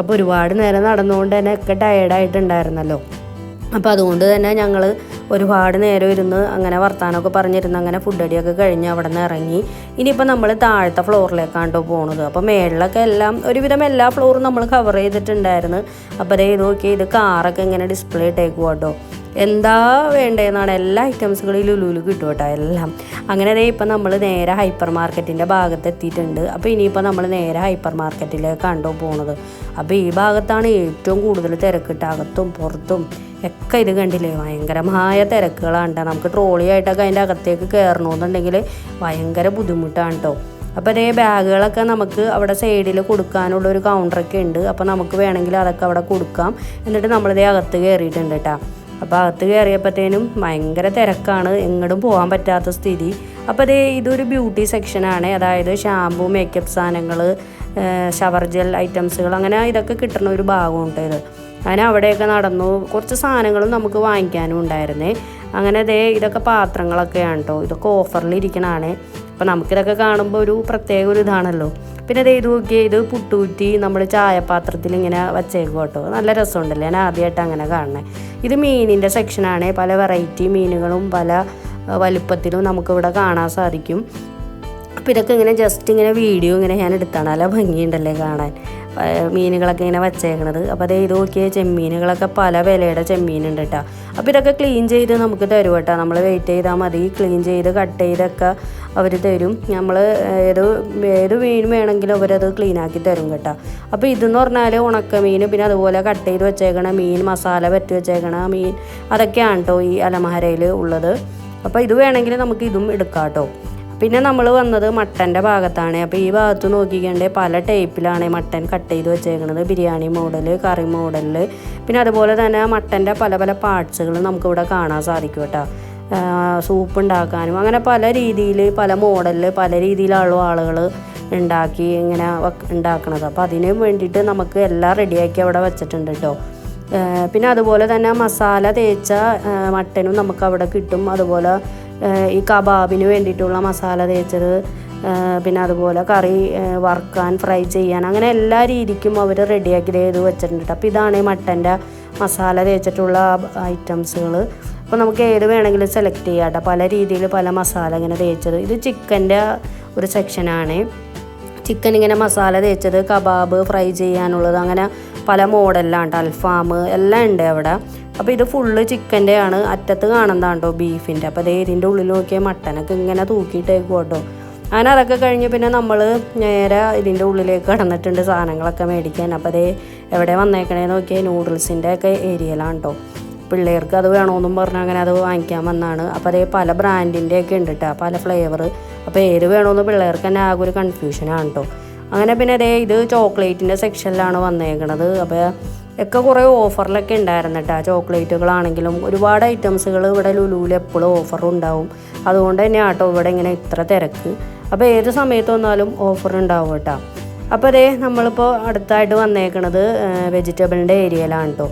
അപ്പോൾ ഒരുപാട് നേരം നടന്നുകൊണ്ട് തന്നെ ഒക്കെ ടയേർഡായിട്ടുണ്ടായിരുന്നല്ലോ അപ്പോൾ അതുകൊണ്ട് തന്നെ ഞങ്ങൾ ഒരുപാട് നേരം ഇരുന്ന് അങ്ങനെ വർത്താനമൊക്കെ പറഞ്ഞിരുന്ന് അങ്ങനെ ഫുഡ് അടിയൊക്കെ കഴിഞ്ഞ് അവിടെ നിന്ന് ഇറങ്ങി. ഇനിയിപ്പോൾ നമ്മൾ താഴത്തെ ഫ്ലോറിലേക്കാണ് കേട്ടോ പോണത്. അപ്പോൾ മേളിലൊക്കെ എല്ലാം ഒരുവിധം എല്ലാ ഫ്ലോറും നമ്മൾ കവർ ചെയ്തിട്ടുണ്ടായിരുന്നു. അപ്പോൾ അതേ നോക്കി ഇത് കാറൊക്കെ ഇങ്ങനെ ഡിസ്പ്ലേ ഇട്ടേക്കും കേട്ടോ എന്താ വേണ്ടതെന്നാണ് എല്ലാ ഐറ്റംസുകളും ലുലുവിൽ കിട്ടും കേട്ടോ എല്ലാം. അങ്ങനെ ദേ ഇപ്പം നമ്മൾ നേരെ ഹൈപ്പർ മാർക്കറ്റിന്റെ ഭാഗത്ത് എത്തിയിട്ടുണ്ട് അപ്പോൾ ഇനിയിപ്പോൾ നമ്മൾ നേരെ ഹൈപ്പർ മാർക്കറ്റിലേക്ക് കണ്ടു പോണത്? അപ്പോൾ ഈ ഭാഗത്താണ് ഏറ്റവും കൂടുതൽ തിരക്കിട്ട് അകത്തും പുറത്തും ഒക്കെ ഇത് കണ്ടില്ലേ? ഭയങ്കരമായ തിരക്കുകളാണ് കേട്ടോ. നമുക്ക് ട്രോളി ആയിട്ടൊക്കെ അതിന്റെ അകത്തേക്ക് കയറണമെന്നുണ്ടെങ്കിൽ ഭയങ്കര ബുദ്ധിമുട്ടാണ് കേട്ടോ. അപ്പോൾ അതേ ബാഗുകളൊക്കെ നമുക്ക് അവിടെ സൈഡിൽ കൊടുക്കാനുള്ള ഒരു കൗണ്ടറൊക്കെ ഉണ്ട്. അപ്പോൾ നമുക്ക് വേണമെങ്കിൽ അതൊക്കെ അവിടെ കൊടുക്കാം. എന്നിട്ട് നമ്മളിതേ അകത്ത് കയറിയിട്ടുണ്ട് കേട്ടോ. അപ്പോൾ അകത്ത് കയറിയപ്പോഴത്തേനും ഭയങ്കര തിരക്കാണ്. എങ്ങോട്ടും പോകാൻ പറ്റാത്ത സ്ഥിതി. അപ്പോൾ അതേ ഇതൊരു ബ്യൂട്ടി സെക്ഷനാണ് അതായത് ഷാമ്പു മേക്കപ്പ് സാധനങ്ങൾ ഷവർ ജെൽ ഐറ്റംസുകൾ അങ്ങനെ ഇതൊക്കെ കിട്ടുന്ന ഒരു ഭാഗമുണ്ട് ഇത്. അങ്ങനെ അവിടെയൊക്കെ നടന്നു. കുറച്ച് സാധനങ്ങളും നമുക്ക് വാങ്ങിക്കാനും ഉണ്ടായിരുന്നേ. അങ്ങനെ ദേ ഇതൊക്കെ പാത്രങ്ങളൊക്കെയാണ് കേട്ടോ ഇതൊക്കെ ഓഫറിൽ ഇരിക്കണതാണ് അപ്പോൾ നമുക്കിതൊക്കെ കാണുമ്പോൾ ഒരു പ്രത്യേക ഒരു ഇതാണല്ലോ. പിന്നെ ദേ ഇത് നോക്കിയേ ഇത് പുട്ടൂറ്റി നമ്മൾ ചായപാത്രത്തിൽ ഇങ്ങനെ വച്ചേക്കും കേട്ടോ നല്ല രസമുണ്ടല്ലേ? ഞാൻ ആദ്യമായിട്ട് അങ്ങനെ കാണണേ. ഇത് മീനിന്റെ സെക്ഷനാണ് പല വെറൈറ്റി മീനുകളും പല വലിപ്പത്തിലും നമുക്കിവിടെ കാണാൻ സാധിക്കും. അപ്പോൾ ഇതൊക്കെ ഇങ്ങനെ ജസ്റ്റ് ഇങ്ങനെ വീഡിയോ ഇങ്ങനെ ഞാൻ എടുത്താണ്. നല്ല ഭംഗിയുണ്ടല്ലേ കാണാൻ. മീനുകളൊക്കെ ഇങ്ങനെ വച്ചേക്കണത്. അപ്പോൾ അതേ ഇത് നോക്കിയ ചെമ്മീനുകളൊക്കെ പല വിലയുടെ ചെമ്മീനുണ്ട് കേട്ടോ അപ്പോൾ ഇതൊക്കെ ക്ലീൻ ചെയ്ത് നമുക്ക് തരും കേട്ടോ. നമ്മൾ വെയിറ്റ് ചെയ്താൽ മതി. ക്ലീൻ ചെയ്ത് കട്ട് ചെയ്തൊക്കെ അവർ തരും. നമ്മൾ ഏത് ഏത് മീൻ വേണമെങ്കിലും അവരത് ക്ലീൻ ആക്കി തരും കേട്ടോ. അപ്പോൾ ഇതെന്ന് പറഞ്ഞാൽ ഉണക്കമീൻ പിന്നെ അതുപോലെ കട്ട് ചെയ്ത് വെച്ചേക്കണ മീൻ മസാല പറ്റി വെച്ചേക്കണ മീൻ അതൊക്കെയാണ് കേട്ടോ ഈ അലമാരയിൽ ഉള്ളത്. അപ്പോൾ ഇത് വേണമെങ്കിൽ നമുക്ക് ഇതും എടുക്കാം കേട്ടോ പിന്നെ നമ്മൾ വന്നത് മട്ടന്റെ ഭാഗത്താണ്. അപ്പോൾ ഈ ഭാഗത്ത് നോക്കിക്കണ്ടേ പല ടൈപ്പിലാണ് മട്ടൻ കട്ട് ചെയ്ത് വെച്ചേക്കുന്നത് ബിരിയാണി മോഡൽ കറി മോഡൽ പിന്നെ അതുപോലെ തന്നെ മട്ടന്റെ പല പല പാർട്സുകൾ നമുക്കിവിടെ കാണാൻ സാധിക്കും കേട്ടോ. സൂപ്പ് ഉണ്ടാക്കാനും അങ്ങനെ പല രീതിയിൽ പല മോഡലിൽ പല രീതിയിലുള്ള ആളുകൾ ഉണ്ടാക്കി ഇങ്ങനെ ഉണ്ടാക്കുന്നത് അപ്പോൾ അതിന് വേണ്ടിയിട്ട് നമുക്ക് എല്ലാം റെഡിയാക്കി അവിടെ വെച്ചിട്ടുണ്ട് കേട്ടോ. പിന്നെ അതുപോലെ തന്നെ മസാല തേച്ച മട്ടനും നമുക്ക് അവിടെ കിട്ടും. അതുപോലെ ഈ കബാബിന് വേണ്ടിയിട്ടുള്ള മസാല തേച്ചത് പിന്നെ അതുപോലെ കറി വറുക്കാൻ ഫ്രൈ ചെയ്യാൻ അങ്ങനെ എല്ലാ രീതിക്കും അവർ റെഡിയാക്കി ചെയ്ത് വെച്ചിട്ടുണ്ട്. ട്ടോ. അപ്പോൾ ഇതാണ് ഈ മട്ടന്റെ മസാല തേച്ചിട്ടുള്ള ഐറ്റംസുകൾ അപ്പോൾ നമുക്ക് ഏത് വേണമെങ്കിലും സെലക്ട് ചെയ്യാം കേട്ടോ പല രീതിയിൽ പല മസാല ഇങ്ങനെ തേച്ചത്. ഇത് ചിക്കന്റെ ഒരു സെക്ഷനാണ് ചിക്കൻ ഇങ്ങനെ മസാല തേച്ചത് കബാബ് ഫ്രൈ ചെയ്യാനുള്ളത് അങ്ങനെ പല മോഡലിലാണ് അൽഫാം എല്ലാം ഉണ്ട് അവിടെ. അപ്പോൾ ഇത് ഫുള്ള് ചിക്കന്റെ ആണ് അറ്റത്ത് കാണുന്നതാണ്ടോ ബീഫിന്റെ അപ്പോൾ അതേ ഉള്ളിൽ നോക്കിയാൽ മട്ടനൊക്കെ ഇങ്ങനെ തൂക്കിയിട്ടേക്കും കേട്ടോ അങ്ങനെ അതൊക്കെ കഴിഞ്ഞ് പിന്നെ നമ്മൾ നേരെ ഇതിന്റെ ഉള്ളിലേക്ക് കടന്നിട്ടുണ്ട് സാധനങ്ങളൊക്കെ മേടിക്കാൻ. അപ്പോൾ അതേ എവിടെ വന്നേക്കണേന്ന് നോക്കിയാൽ നൂഡിൽസിന്റെ ഒക്കെ ഏരിയയിലാണ് കേട്ടോ പിള്ളേർക്ക് അത് വേണമെന്നും പറഞ്ഞ് അങ്ങനെ അത് വാങ്ങിക്കാൻ വന്നാണ്. അപ്പോൾ അതേ പല ബ്രാൻഡിന്റെ ഒക്കെ ഉണ്ട് കേട്ടോ പല ഫ്ലേവർ അപ്പോൾ ഏത് വേണമെന്ന് പിള്ളേർക്ക് തന്നെ ആകെ ഒരു കൺഫ്യൂഷനാണ് കേട്ടോ അങ്ങനെ പിന്നെ അതേ ഇത് ചോക്ലേറ്റിന്റെ സെക്ഷനിലാണ് വന്നേക്കണത്. അപ്പോൾ ഒക്കെ കുറേ ഓഫറിലൊക്കെ ഉണ്ടായിരുന്നു കേട്ടോ. ചോക്ലേറ്റുകളാണെങ്കിലും ഒരുപാട് ഐറ്റംസുകൾ ഇവിടെ ലുലുവിൽ എപ്പോഴും ഓഫർ ഉണ്ടാവും. അതുകൊണ്ട് തന്നെ ആട്ടോ ഇവിടെ ഇങ്ങനെ ഇത്ര തിരക്ക്. അപ്പോൾ ഏത് സമയത്ത് വന്നാലും ഓഫർ ഉണ്ടാവും കേട്ടോ. അപ്പോൾ അതേ നമ്മളിപ്പോൾ അടുത്തായിട്ട് വന്നേക്കണത് വെജിറ്റബിളിന്റെ ഏരിയയിലാണ് കേട്ടോ.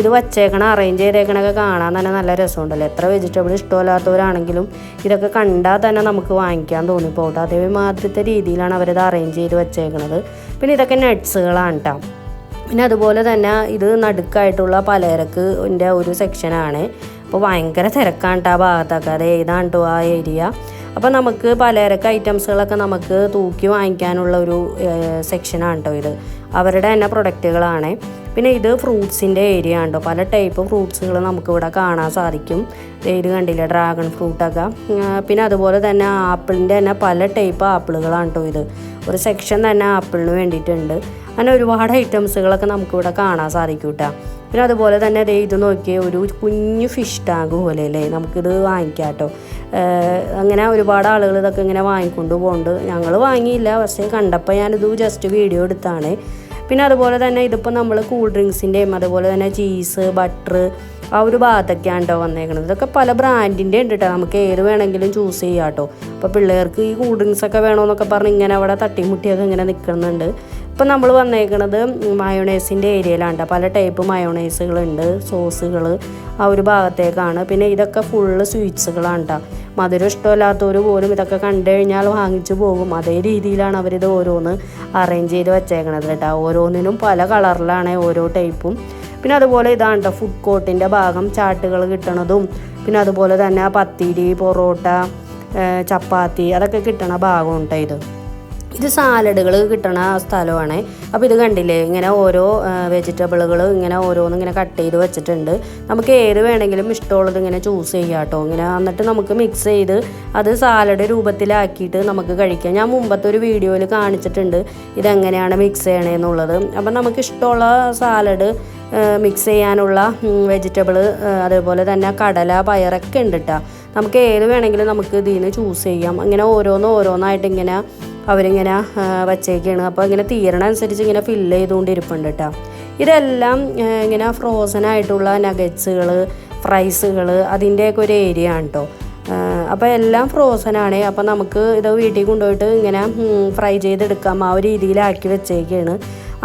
ഇത് വച്ചേക്കണ അറേഞ്ച് ചെയ്തേക്കണൊക്കെ കാണാൻ തന്നെ നല്ല രസമുണ്ടല്ലോ. എത്ര വെജിറ്റബിൾ ഇഷ്ടമില്ലാത്തവരാണെങ്കിലും ഇതൊക്കെ കണ്ടാൽ തന്നെ നമുക്ക് വാങ്ങിക്കാൻ തോന്നിപ്പോട്ടെ അതേമാതിരത്തെ രീതിയിലാണ് അവരിത് അറേഞ്ച് ചെയ്ത് വെച്ചേക്കണത്. പിന്നെ ഇതൊക്കെ നട്ട്സുകളാണ് കേട്ടോ. പിന്നെ അതുപോലെ തന്നെ ഇത് നടുക്കായിട്ടുള്ള പലചരക്ക് എന്റെ ഒരു സെക്ഷനാണ് അപ്പോൾ ഭയങ്കര തിരക്കാണ് കേട്ടോ ആ ഭാഗത്തൊക്കെ. അത് ഏതാണ് ആ ഏരിയ അപ്പോൾ നമുക്ക് പലചരക്ക് ഐറ്റംസുകളൊക്കെ നമുക്ക് തൂക്കി വാങ്ങിക്കാനുള്ള ഒരു സെക്ഷനാണ് കേട്ടോ ഇത്. അവരുടെ തന്നെ പ്രൊഡക്റ്റുകളാണ്. പിന്നെ ഇത് ഫ്രൂട്ട്സിന്റെ ഏരിയ ആണ് കേട്ടോ പല ടൈപ്പ് ഫ്രൂട്ട്സുകൾ നമുക്കിവിടെ കാണാൻ സാധിക്കും. ഇത് കണ്ടില്ല? ഡ്രാഗൺ ഫ്രൂട്ടൊക്കെ പിന്നെ അതുപോലെ തന്നെ ആപ്പിളിന്റെ തന്നെ പല ടൈപ്പ് ആപ്പിളുകളാണ് കേട്ടോ ഇത്. ഒരു സെക്ഷൻ തന്നെ ആപ്പിളിന് വേണ്ടിയിട്ടുണ്ട്. അങ്ങനെ ഒരുപാട് ഐറ്റംസുകളൊക്കെ നമുക്കിവിടെ കാണാൻ സാധിക്കും കേട്ടോ പിന്നെ അതുപോലെ തന്നെ ദേ ഇത് നോക്കിയ ഒരു കുഞ്ഞു ഫിഷ് ടാങ്ക് പോലെ അല്ലേ? നമുക്കിത് വാങ്ങിക്കാം കേട്ടോ അങ്ങനെ ഒരുപാട് ആളുകൾ ഇതൊക്കെ ഇങ്ങനെ വാങ്ങിക്കൊണ്ട് പോകുന്നുണ്ട് ഞങ്ങൾ വാങ്ങിയില്ല പക്ഷേ കണ്ടപ്പോൾ ഞാനിത് ജസ്റ്റ് വീഡിയോ എടുത്താണ്. പിന്നെ അതുപോലെ തന്നെ ഇതിപ്പോൾ നമ്മൾ കൂൾ ഡ്രിങ്ക്സിന്റെയും അതുപോലെ തന്നെ ചീസ് ബട്ടർ ആ ഒരു ഭാഗത്തൊക്കെയാണ് കേട്ടോ വന്നേക്കുന്നത് ഇതൊക്കെ പല ബ്രാൻഡിന്റെ ഉണ്ട് കേട്ടോ നമുക്ക് ഏത് വേണമെങ്കിലും ചൂസ് ചെയ്യാം കേട്ടോ അപ്പോൾ പിള്ളേർക്ക് ഈ കൂൾ ഡ്രിങ്ക്സ് ഒക്കെ വേണമെന്നൊക്കെ പറഞ്ഞ് ഇങ്ങനെ അവിടെ തട്ടിമുട്ടിയൊക്കെ ഇങ്ങനെ നിൽക്കുന്നുണ്ട്. ഇപ്പം നമ്മൾ വന്നേക്കുന്നത് മയോണൈസിന്റെ ഏരിയയിലാണ് പല ടൈപ്പ് മയോണൈസുകളുണ്ട് സോസുകൾ ആ ഒരു ഭാഗത്തേക്കാണ്. പിന്നെ ഇതൊക്കെ ഫുള്ള് സ്വീറ്റ്സുകളാണ് കേട്ടോ മധുരം ഇഷ്ടമില്ലാത്തവർ പോലും ഇതൊക്കെ കണ്ടു കഴിഞ്ഞാൽ വാങ്ങിച്ചു പോകും. അതേ രീതിയിലാണ് അവരിത് ഓരോന്ന് അറേഞ്ച് ചെയ്ത് വെച്ചേക്കണത് കേട്ടോ ഓരോന്നിനും പല കളറിലാണ് ഓരോ ടൈപ്പും പിന്നെ അതുപോലെ ഇതാണ് ഫുഡ് കോർട്ടിന്റെ ഭാഗം ചാട്ടുകൾ കിട്ടണതും പിന്നെ അതുപോലെ തന്നെ പത്തിരി പൊറോട്ട ചപ്പാത്തി അതൊക്കെ കിട്ടണ ഭാഗം ഇത്? ഇത് സാലഡുകൾ കിട്ടണ സ്ഥലമാണ് അപ്പോൾ ഇത് കണ്ടില്ലേ ഇങ്ങനെ ഓരോ വെജിറ്റബിളുകൾ ഇങ്ങനെ ഓരോന്നും ഇങ്ങനെ കട്ട് ചെയ്ത് വെച്ചിട്ടുണ്ട്. നമുക്ക് ഏത് വേണമെങ്കിലും ഇഷ്ടമുള്ളത് ഇങ്ങനെ ചൂസ് ചെയ്യാം കേട്ടോ ഇങ്ങനെ എന്നിട്ട് നമുക്ക് മിക്സ് ചെയ്ത് അത് സാലഡ് രൂപത്തിലാക്കിയിട്ട് നമുക്ക് കഴിക്കാം. ഞാൻ മുമ്പത്തെ ഒരു വീഡിയോയിൽ കാണിച്ചിട്ടുണ്ട് ഇതെങ്ങനെയാണ് മിക്സ് ചെയ്യണേന്നുള്ളത് അപ്പം നമുക്ക് ഇഷ്ടമുള്ള സാലഡ് മിക്സ് ചെയ്യാനുള്ള വെജിറ്റബിൾ അതേപോലെ തന്നെ കടല പയറൊക്കെ ഉണ്ട് കേട്ടോ നമുക്ക് ഏത് വേണമെങ്കിലും നമുക്ക് ഇതിൽ നിന്ന് ചൂസ് ചെയ്യാം. അങ്ങനെ ഓരോന്ന് ഓരോന്നായിട്ട് ഇങ്ങനെ അവരിങ്ങനെ വച്ചേക്കാണ്. അപ്പോൾ ഇങ്ങനെ തീരണ അനുസരിച്ച് ഇങ്ങനെ ഫില്ല് ചെയ്തുകൊണ്ടിരിപ്പുണ്ട് കേട്ടോ. ഇതെല്ലാം ഇങ്ങനെ ഫ്രോസൺ ആയിട്ടുള്ള നഗറ്റ്സുകൾ ഫ്രൈസുകൾ അതിന്റെയൊക്കെ ഒരു ഏരിയ ആണ് കേട്ടോ. അപ്പോൾ എല്ലാം ഫ്രോസൺ ആണ്. അപ്പോൾ നമുക്ക് ഇത് വീട്ടിൽ കൊണ്ടുപോയിട്ട് ഇങ്ങനെ ഫ്രൈ ചെയ്തെടുക്കാം. ആ ഒരു രീതിയിലാക്കി വെച്ചേക്കാണ്.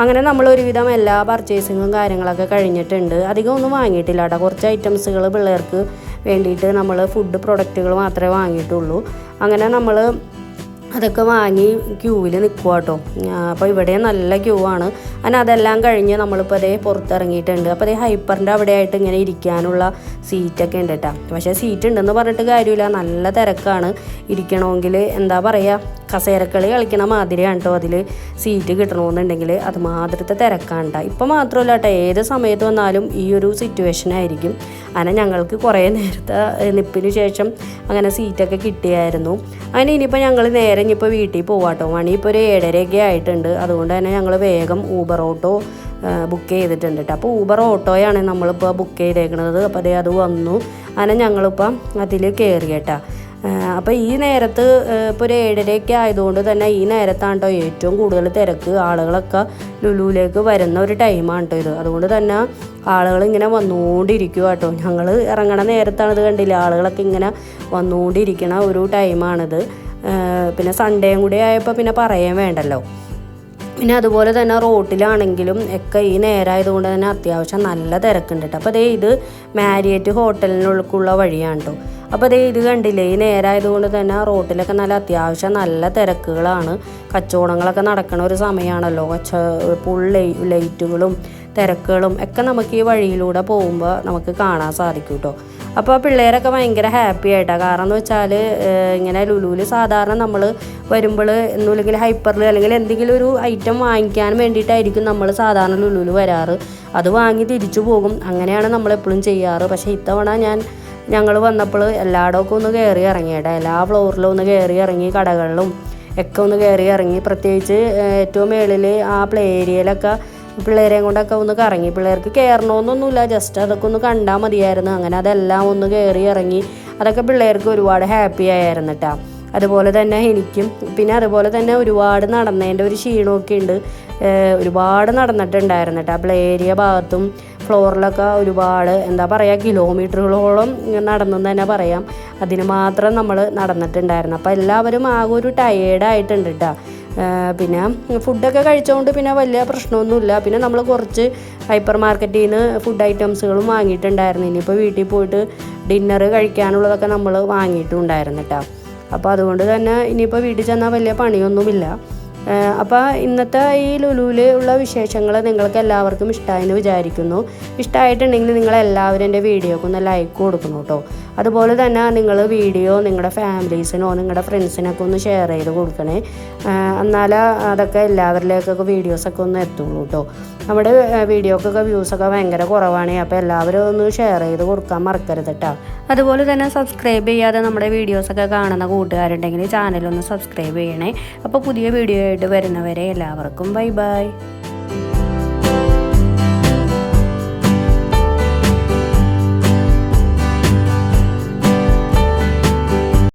അങ്ങനെ നമ്മൾ ഒരുവിധം എല്ലാ പർച്ചേസിങ്ങും കാര്യങ്ങളൊക്കെ കഴിഞ്ഞിട്ടുണ്ട്. അധികം ഒന്നും വാങ്ങിയിട്ടില്ല കേട്ടോ. കുറച്ച് ഐറ്റംസുകൾ പിള്ളേർക്ക് വേണ്ടിയിട്ട് നമ്മൾ ഫുഡ് പ്രൊഡക്റ്റുകൾ മാത്രമേ വാങ്ങിയിട്ടുള്ളൂ. അങ്ങനെ നമ്മൾ അതൊക്കെ വാങ്ങി ക്യൂവിൽ നിൽക്കുക കേട്ടോ അപ്പോൾ ഇവിടെ നല്ല ക്യൂ ആണ്. അങ്ങനെ അതെല്ലാം കഴിഞ്ഞ് നമ്മളിപ്പോൾ അതേ പുറത്തിറങ്ങിയിട്ടുണ്ട്. അപ്പോൾ അതേ ഹൈപ്പറിന്റെ അവിടെ ആയിട്ട് ഇങ്ങനെ ഇരിക്കാനുള്ള സീറ്റൊക്കെ ഉണ്ട് കേട്ടോ പക്ഷേ സീറ്റ് ഉണ്ടെന്ന് പറഞ്ഞിട്ട് കാര്യമില്ല. നല്ല തിരക്കാണ്. ഇരിക്കണമെങ്കിൽ എന്താ പറയുക കസേരക്കളി കളിക്കണ മാതിരിയാണ് കേട്ടോ അതിൽ സീറ്റ് കിട്ടണമെന്നുണ്ടെങ്കിൽ അത് മാതിരത്തെ തിരക്കാണ്ട ഇപ്പം മാത്രമല്ല കേട്ടോ ഏത് സമയത്ത് വന്നാലും ഈ ഒരു സിറ്റുവേഷൻ ആയിരിക്കും. അങ്ങനെ ഞങ്ങൾക്ക് കുറേ നേരത്തെ നിപ്പിന് ശേഷം അങ്ങനെ സീറ്റൊക്കെ കിട്ടിയായിരുന്നു. അങ്ങനെ ഇനിയിപ്പോൾ ഞങ്ങൾ നേരെ ഇനിയിപ്പോൾ വീട്ടിൽ പോവാട്ടോ മണി ഇപ്പോൾ ഒരു ഏഴരയൊക്കെ ആയിട്ടുണ്ട്. അതുകൊണ്ട് തന്നെ ഞങ്ങൾ വേഗം ഊബർ ഓട്ടോ ബുക്ക് ചെയ്തിട്ടുണ്ട് കേട്ടോ അപ്പോൾ ഊബർ ഓട്ടോയാണ് നമ്മളിപ്പോൾ ബുക്ക് ചെയ്തേക്കുന്നത് അപ്പോൾ അതേ അത് വന്നു. അങ്ങനെ ഞങ്ങളിപ്പം അതിൽ കയറി കേട്ടോ അപ്പോൾ ഈ നേരത്ത് ഇപ്പോൾ ഒരു ഏഴരയൊക്കെ ആയതുകൊണ്ട് തന്നെ ഈ നേരത്താണ് കേട്ടോ ഏറ്റവും കൂടുതൽ തിരക്ക് ആളുകളൊക്കെ ലുലുവിലേക്ക് വരുന്ന ഒരു ടൈമാണ് കേട്ടോ ഇത്. അതുകൊണ്ട് തന്നെ ആളുകൾ ഇങ്ങനെ വന്നുകൊണ്ടിരിക്കുക കേട്ടോ ഞങ്ങൾ ഇറങ്ങണ നേരത്താണ് ഇത് കണ്ടില്ല? ആളുകളൊക്കെ ഇങ്ങനെ വന്നുകൊണ്ടിരിക്കണ ഒരു ടൈമാണിത്. പിന്നെ സൺഡേയും കൂടി ആയപ്പോൾ പിന്നെ പറയാൻ വേണ്ടല്ലോ. പിന്നെ അതുപോലെ തന്നെ റോട്ടിലാണെങ്കിലും ഒക്കെ ഈ നേരമായതുകൊണ്ട് തന്നെ അത്യാവശ്യം നല്ല തിരക്കുണ്ട് അപ്പോൾ അതേ ഇത് മാരിയറ്റ് ഹോട്ടലിനുള്ള വഴിയാണ് കേട്ടോ. അപ്പോൾ അതേ ഇത് കണ്ടില്ലേ ഈ നേരമായതുകൊണ്ട് തന്നെ റോട്ടിലൊക്കെ നല്ല അത്യാവശ്യം നല്ല തിരക്കുകളാണ്. കച്ചവടങ്ങളൊക്കെ നടക്കുന്ന ഒരു സമയമാണല്ലോ കച്ച ഫുൾ ലൈറ്റുകളും തിരക്കുകളും ഒക്കെ നമുക്ക് ഈ വഴിയിലൂടെ പോകുമ്പോൾ നമുക്ക് കാണാൻ സാധിക്കും കേട്ടോ. അപ്പോൾ ആ പിള്ളേരൊക്കെ ഭയങ്കര ഹാപ്പി ആയിട്ടാണ് കാരണം എന്ന് വെച്ചാൽ ഇങ്ങനെ ലുലുവിൽ സാധാരണ നമ്മൾ വരുമ്പോൾ ഒന്നുമില്ലെങ്കിൽ ഹൈപ്പറിൽ അല്ലെങ്കിൽ എന്തെങ്കിലും ഒരു ഐറ്റം വാങ്ങിക്കാൻ വേണ്ടിയിട്ടായിരിക്കും നമ്മൾ സാധാരണ ലുലുവിൽ വരാറ്. അത് വാങ്ങി തിരിച്ചു പോകും. അങ്ങനെയാണ് നമ്മളെപ്പോഴും ചെയ്യാറ്. പക്ഷേ ഇത്തവണ ഞാൻ ഞങ്ങൾ വന്നപ്പോൾ എല്ലായിടമൊക്കെ ഒന്ന് കയറി ഇറങ്ങിയിട്ടാ. എല്ലാ ഫ്ലോറിലും ഒന്ന് കയറി ഇറങ്ങി കടകളിലും ഒക്കെ ഒന്ന് കയറി ഇറങ്ങി. പ്രത്യേകിച്ച് ഏറ്റവും മേളിൽ ആ പ്ലേ ഏരിയയിലൊക്കെ പിള്ളേരെയും കൊണ്ടൊക്കെ ഒന്ന് കറങ്ങി. പിള്ളേർക്ക് കയറണമെന്നൊന്നുമില്ല ജസ്റ്റ് അതൊക്കെ ഒന്ന് കണ്ടാൽ മതിയായിരുന്നു. അങ്ങനെ അതെല്ലാം ഒന്ന് കയറി ഇറങ്ങി. അതൊക്കെ പിള്ളേർക്ക് ഒരുപാട് ഹാപ്പി ആയിരുന്നു കേട്ടോ അതുപോലെ തന്നെ എനിക്കും പിന്നെ അതുപോലെ തന്നെ ഒരുപാട് നടന്നതിന്റെ ഒരു ക്ഷീണമൊക്കെ ഉണ്ട്. ഒരുപാട് നടന്നിട്ടുണ്ടായിരുന്നു കേട്ടോ പ്ലേരിയ ഭാഗത്തും ഫ്ലോറിലൊക്കെ ഒരുപാട് എന്താ പറയുക കിലോമീറ്ററുകളോളം നടന്നെന്ന് തന്നെ പറയാം. അതിന് മാത്രം നമ്മൾ നടന്നിട്ടുണ്ടായിരുന്നു. അപ്പോൾ എല്ലാവരും ആകെ ഒരു ടയേർഡായിട്ടുണ്ട് കേട്ടോ പിന്നെ ഫുഡൊക്കെ കഴിച്ചുകൊണ്ട് പിന്നെ വലിയ പ്രശ്നമൊന്നുമില്ല. പിന്നെ നമ്മൾ കുറച്ച് ഹൈപ്പർ മാർക്കറ്റിൽ നിന്ന് ഫുഡ് ഐറ്റംസുകളും വാങ്ങിയിട്ടുണ്ടായിരുന്നു. ഇനിയിപ്പോൾ വീട്ടിൽ പോയിട്ട് ഡിന്നർ കഴിക്കാനുള്ളതൊക്കെ നമ്മൾ വാങ്ങിയിട്ടുണ്ടായിരുന്നു കേട്ടോ അപ്പോൾ അതുകൊണ്ട് തന്നെ ഇനിയിപ്പോൾ വീട്ടിൽ ചെന്നാൽ വലിയ പണിയൊന്നുമില്ല. അപ്പോൾ ഇന്നത്തെ ഈ ലുലുവിൽ ഉള്ള വിശേഷങ്ങൾ നിങ്ങൾക്ക് എല്ലാവർക്കും ഇഷ്ടമായെന്ന് വിചാരിക്കുന്നു. ഇഷ്ടമായിട്ടുണ്ടെങ്കിൽ നിങ്ങൾ എല്ലാവരും എന്റെ വീഡിയോക്ക് ഒന്ന് ലൈക്ക് കൊടുക്കണം കേട്ടോ അതുപോലെ തന്നെ നിങ്ങൾ വീഡിയോ നിങ്ങളുടെ ഫാമിലീസിനോ നിങ്ങളുടെ ഫ്രണ്ട്സിനൊക്കെ ഒന്ന് ഷെയർ ചെയ്ത് കൊടുക്കണേ. എന്നാലേ അതൊക്കെ എല്ലാവരിലേക്കൊക്കെ വീഡിയോസൊക്കെ ഒന്ന് എത്തുള്ളൂ കേട്ടോ നമ്മുടെ വീഡിയോക്കൊക്കെ വ്യൂസൊക്കെ ഭയങ്കര കുറവാണ് അപ്പോൾ എല്ലാവരും ഒന്ന് ഷെയർ ചെയ്ത് കൊടുക്കാൻ മറക്കരുത് കേട്ടോ അതുപോലെ തന്നെ സബ്സ്ക്രൈബ് ചെയ്യാതെ നമ്മുടെ വീഡിയോസൊക്കെ കാണുന്ന കൂട്ടുകാരുണ്ടെങ്കിൽ ചാനലൊന്ന് സബ്സ്ക്രൈബ് ചെയ്യണേ. അപ്പോൾ പുതിയ വീഡിയോ ആയിട്ട് വരുന്നവരെ എല്ലാവർക്കും ബൈ ബൈ